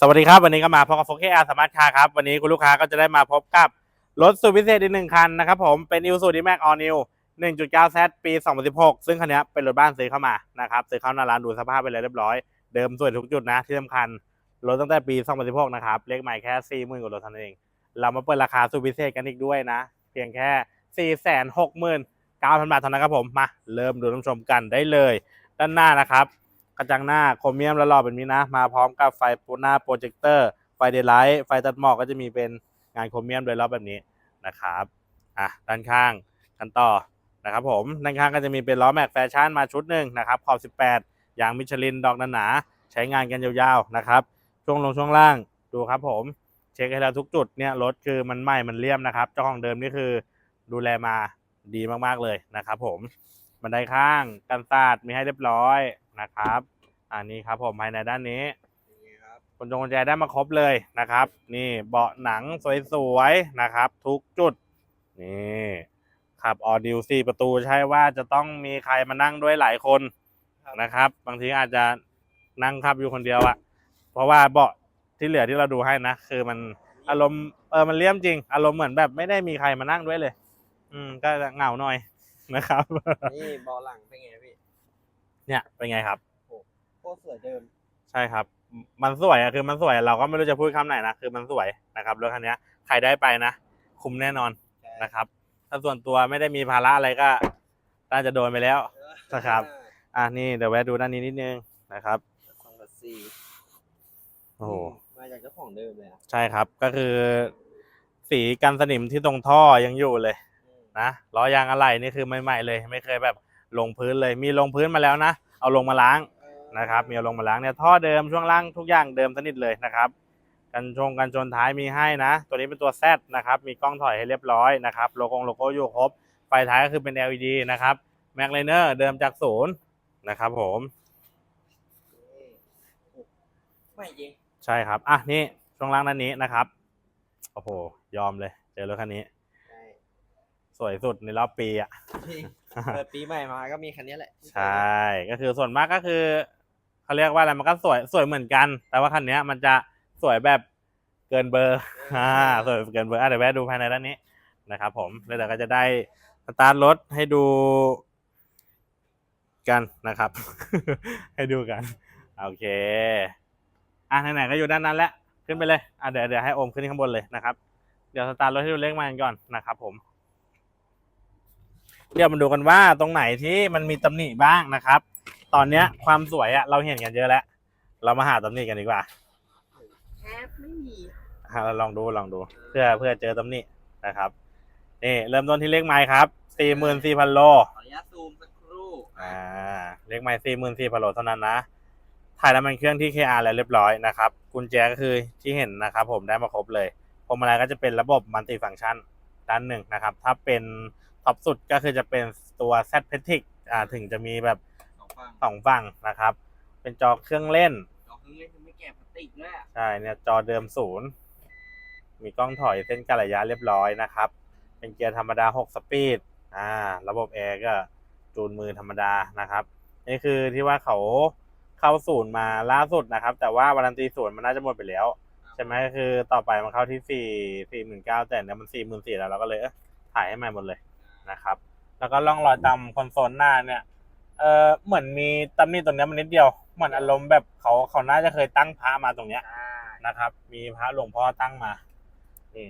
สวัสดีครับ วันนี้ก็มาพบกับโฟกอาสมาร์ทคาร์ครับวันนี้คุณลูกค้าก็จะได้มาพบกับรถสุดพิเศษอีกหนึ่งคันนะครับผมเป็น i ิว u ดีแม็กออนิว1.9 Z ปี 2016 ซึ่งคันนี้เป็นรถบ้านซื้อเข้ามานะครับซื้อเข้าหน้าร้านดูสภาพไปเลยเรียบร้อย เดิมสวยทุกจุดนะที่สำคัญรถตั้งแต่ปี 2016 นะครับเลขใหม่แค่40,000กว่าโลเท่านั้นเอง เรามาเปิดราคาสุดพิเศษกันอีกด้วยนะ เพียงแค่ 469,000 บาทเท่านั้นครับผมมาเริ่มดูน้ำชมกันได้เลย ด้านหน้านะครับ กระจังหน้าโครเมียมแล้วหล่อแบบนี้นะ มาพร้อมกับไฟหน้าโปรเจคเตอร์ไฟเดย์ไลท์ไฟตัดหมอกก็จะมีเป็นงานโครเมียมโดยรอบแบบนี้นะครับอะด้านข้างกันต่อนะครับผมด้านข้างก็จะมีเป็นล้อแม็กแฟชั่นมาชุดหนึ่งนะครับขอบ18ยางมิชลินดอกหนาๆใช้งานกันยาวๆนะครับ ช่วงลงช่วงล่างดูครับผมเช็คให้แล้วทุกจุดเนี่ยรถคือมันใหม่มันเลี่ยมนะครับเจ้าของเดิมนี่คือดูแลมาดีมากๆเลยนะครับผมบันไดข้างกันศาสตร์มีให้เรียบร้อย นะครับ อันนี้ครับผมภายในด้านนี้คนจงกุญแจได้มาครบเลยนะครับ นี่เบาะหนังสวยๆนะครับ ทุกจุด นี่ขับออดิวสี่ประตูใช่ว่าจะต้องมีใครมานั่งด้วยหลายคนนะครับ บางทีอาจจะนั่งขับอยู่คนเดียวอะเพราะว่าเบาะที่เหลือที่เราดูให้นะคือมันอารมณ์เออมันเลี่ยมจริง อารมณ์เหมือนแบบไม่ได้มีใครมานั่งด้วยเลย อืมก็จะเหงาหน่อยนะครับ นี่เบาะหลังเป็นไงพี่ เนี่ยเป็นไงครับโคตรสวยเดิม ใช่ครับ มันสวยอะคือมันสวยเราก็ไม่รู้จะพูดคำไหนนะคือมันสวยนะครับรถคันเนี้ยใครได้ไปนะคุ้มแน่นอนนะครับ ถ้าส่วนตัวไม่ได้มีภาระอะไรก็น่าจะโดนไปแล้วนะครับอะนี่เดี๋ยวแวะดูด้านนี้นิดนึงนะครับสองพันสี่โอ้โหมาจากเจ้าของเดิมเลยอะใช่ครับก็คือ สีกันสนิมที่ตรงท่อยังอยู่เลยนะล้อยางอะไหล่นี่คือใหม่ๆเลย ไม่เคยแบบ ลงพื้นเลยมีลงพื้นมาแล้วนะ เอาลงมาล้างนะครับ มีเอาลงมาล้างเนี่ยท่อเดิมช่วงล่างทุกอย่างเดิมสนิทเลยนะครับกันชงกันชนท้ายมีให้นะ ตัวนี้เป็นตัว Z นะครับมีกล้องถอยให้เรียบร้อยนะครับโลโก้โลโก้อยู่ครบไฟท้ายก็คือเป็น LED นะครับแม็กไลเนอร์เดิมจากศูนย์นะครับผมไม่จริงใช่ครับอะนี่ช่วงล่างด้านนี้นะครับโอ้โหยอมเลยเจอรถคันนี้ใช่สวยสุดในรอบปีอะจริง เปิดปีใหม่มาก็มีคันนี้แหละใช่ก็คือส่วนมากก็คือเขาเรียกว่าอะไรมันก็สวยสวยเหมือนกัน แต่ว่าคันเนี้ยมันจะสวยแบบเกินเบอร์อ่าสวยเกินเบอร์อะเดี๋ยวแวะดูภายในด้านนี้นะครับ ผมแล้วเดี๋ยวก็จะได้สตาร์ทรถให้ดูกันนะครับ ให้ดูกันโอเคอะไหนๆก็อยู่ด้านนั้นแล้วขึ้นไปเลยอะเดี๋ยวเดี๋ยวให้โอมขึ้นข้างบนเลยนะครับเดี๋ยวสตาร์ทรถให้ดูเลขมากันก่อนนะครับ ผม เดี๋ยวมาดูกันว่าตรงไหนที่มันมีตำหนิบ้างนะครับ ตอนเนี้ยความสวยอะเราเห็นกันเยอะแล้ว เรามาหาตำหนิกันดีกว่าแทบไม่มีอะเราลองดูลองดู เพื่อเพื่อเจอตำหนินะครับนี่เริ่มต้นที่เลขไม้ครับสี่หมื่นสี่พันโลขออนุญาตซูมสักครู่อ่าเลขไม้สี่หมื่นสี่พันโลเท่านั้นนะถ่ายน้ำมันเครื่องที่ KR แล้วเรียบร้อยนะครับกุญแจก็คือที่เห็นนะครับ ผมได้มาครบเลยพวงมาลัยก็จะเป็นระบบมัลติฟัง c t ชันด้านหนึ่งนะครับ ถ้าเป็น ท็อปสุดก็คือจะเป็นตัว Z p e t i c อ่าถึงจะมีแบบสองฝั่งสองฝั่งนะครับ เป็นจอเครื่องเล่น ดอกนึงเล่นคือไม่แกะพลาสติกด้วยอะใช่เนี่ยจอเดิมศูนย์มีกล้องถอยเส้นกันระยะเรียบร้อยนะครับ เป็นเกียร์ธรรมดา 6 สปีดอ่าระบบแอร์ก็จูนมือธรรมดานะครับ นี่คือที่ว่าเขาเข้าศูนย์มาล่าสุดนะครับ แต่ว่าวารันตีศูนย์มันน่าจะหมดไปแล้ว ใช่ไหมคือต่อไปมันเข้าที่สี่สี่หมื่นเก้าแต่เนี่ยมันสี่หมื่นสี่แล้วเราก็เลยเอ้ยถ่ายให้ใหม่หมดเลย นะครับ แล้วก็ล่องรอยตามคอนโซลหน้าเนี่ยเออเหมือนมีตำหนิตรงเนี้ยมันนิดเดียวเหมือนอารมณ์แบบเขาเขาน่าจะเคยตั้งพระมาตรงเนี้ยอ่านะครับ มีพระหลวงพ่อตั้งมานี่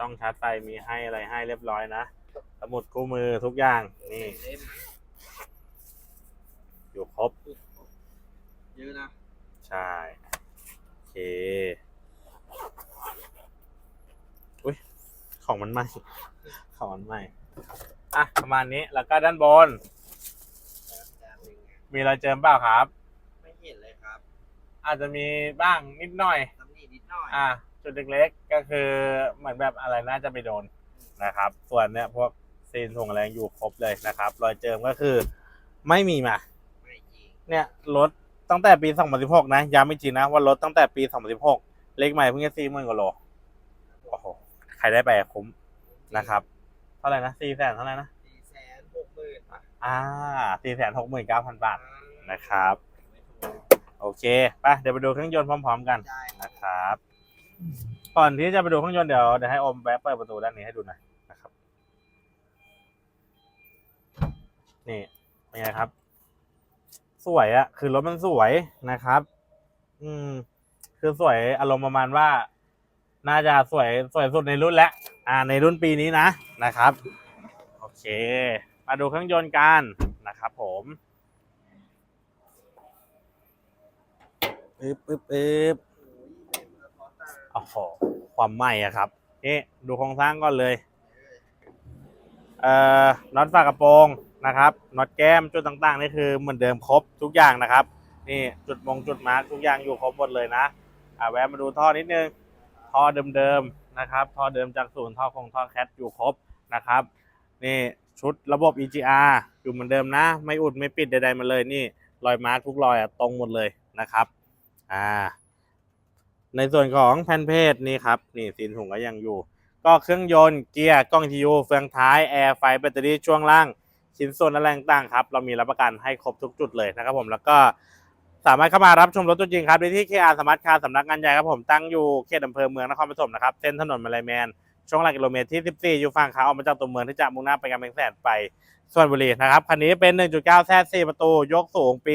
ต้องชาร์จไฟมีให้อะไรให้เรียบร้อยนะสมุดคู่มือทุกอย่างนี่เล่มอยู่ครบเยอะนะใช่โอเคอุ้ยของมันใหม่ของมันใหม่ อะประมาณนี้แล้วก็ด้านบนแต่หนึ่งมีรอยเจิมเปล่าครับ ไม่เห็นเลยครับ อาจจะมีบ้างนิดหน่อยตำหนินิดหน่อยอะจุดเล็กๆก็คือเหมือนแบบอะไรน่าจะไปโดนนะครับ ส่วนเนี้ยพวกซีนถ่วงแรงอยู่ครบเลยนะครับ รอยเจิมก็คือไม่มีมา ไม่จริงเนี่ยรถตั้งแต่ปี 2016 นะย้ำไม่จริงนะว่ารถตั้งแต่ปี 2016 เลขใหม่เพิ่งจะสี่หมื่นกว่าโลโอ้โหใครได้ไปอะคุ้มนะครับ เท่าไหร่นะสี่แสนเท่าไหร่นะสี่แสนหกหมื่นอะอ่าสี่แสนหกหมื่นเก้าพันบาทนะครับไม่ถูกโอเคไปเดี๋ยวไปดูเครื่องยนต์พร้อม ๆ กันได้ครับนะครับ ก่อนที่จะไปดูเครื่องยนต์เดี๋ยวเดี๋ยวให้อมแวะเปิดประตูด้านนี้ให้ดูหน่อยนะครับ นี่เป็นไงครับ สวยอะคือรถมันสวยนะครับ อืม คือสวยอารมณ์ประมาณว่า น่าจะสวยสวยสุดในรุ่นแล้วอ่า ในรุ่นปีนี้นะ นะครับ โอเค มาดูเครื่องยนต์กันนะครับผมปึ๊บปึ๊บปึ๊บโอ้โหความใหม่อะครับนี่ดูโครงสร้างก่อนเลย เอ่อ น็อตฝากระโปรงนะครับ น็อตแก้มจุดต่างๆนี่คือเหมือนเดิมครบทุกอย่างนะครับ นี่จุดมงจุดมาร์กทุกอย่างอยู่ครบหมดเลยนะอ่าแวะมาดูท่อนิดนึง ท่อเดิมๆนะครับ ท่อเดิมจากศูนย์ท่อคงท่อแคทอยู่ครบ นะครับนี่ชุดระบบ EGR อยู่เหมือนเดิมนะ ไม่อุดไม่ปิดใดๆมาเลยนี่รอยมาร์กทุกรอยอะตรงหมดเลยนะครับอ่าในส่วนของแผ่นเพจนี่ครับนี่ซีนถุงก็ยังอยู่ ก็เครื่องยนต์เกียร์กล้องทียูเฟืองท้ายแอร์ไฟแบตเตอรี่ช่วงล่างชิ้นส่วนอะไรต่างๆครับ เรามีรับประกันให้ครบทุกจุดเลยนะครับผมแล้วก็สามารถเข้ามารับชมรถตัวจริงครับได้ที่ KR สมาร์ทคาร์สำนักงานใหญ่ครับผมตั้งอยู่เขตอำเภอเมืองนครปฐมนะครับเส้นถนนมาลายแมน ช่วงหลักกิโลเมตรที่ 14 อยู่ฝั่งขาออกมาจากตัวเมืองที่จะมุ่งหน้าไปกำแพงแสนไปส่วนบุรีนะครับคันนี้เป็น 1.9 แซด4ประตู ยกสูงปี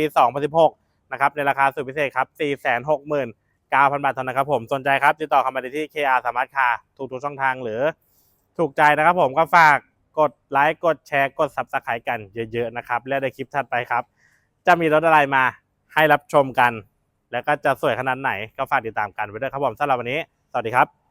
2016 นะครับ ในราคาสุดพิเศษครับ 469,000 บาทเท่านั้นครับผม สนใจครับ ติดต่อเข้ามาได้ที่ KR สามารถคาทุกทุกช่องทางหรือ ถูกใจนะครับผมก็ฝากกดไลค์ กดแชร์ กด Subscribe กันเยอะๆนะครับ และในคลิปถัดไปครับ จะมีรถอะไรมาให้รับชมกัน แล้วก็จะสวยขนาดไหนก็ฝากติดตามกันไว้ด้วยครับผมสำหรับวันนี้ สวัสดีครับ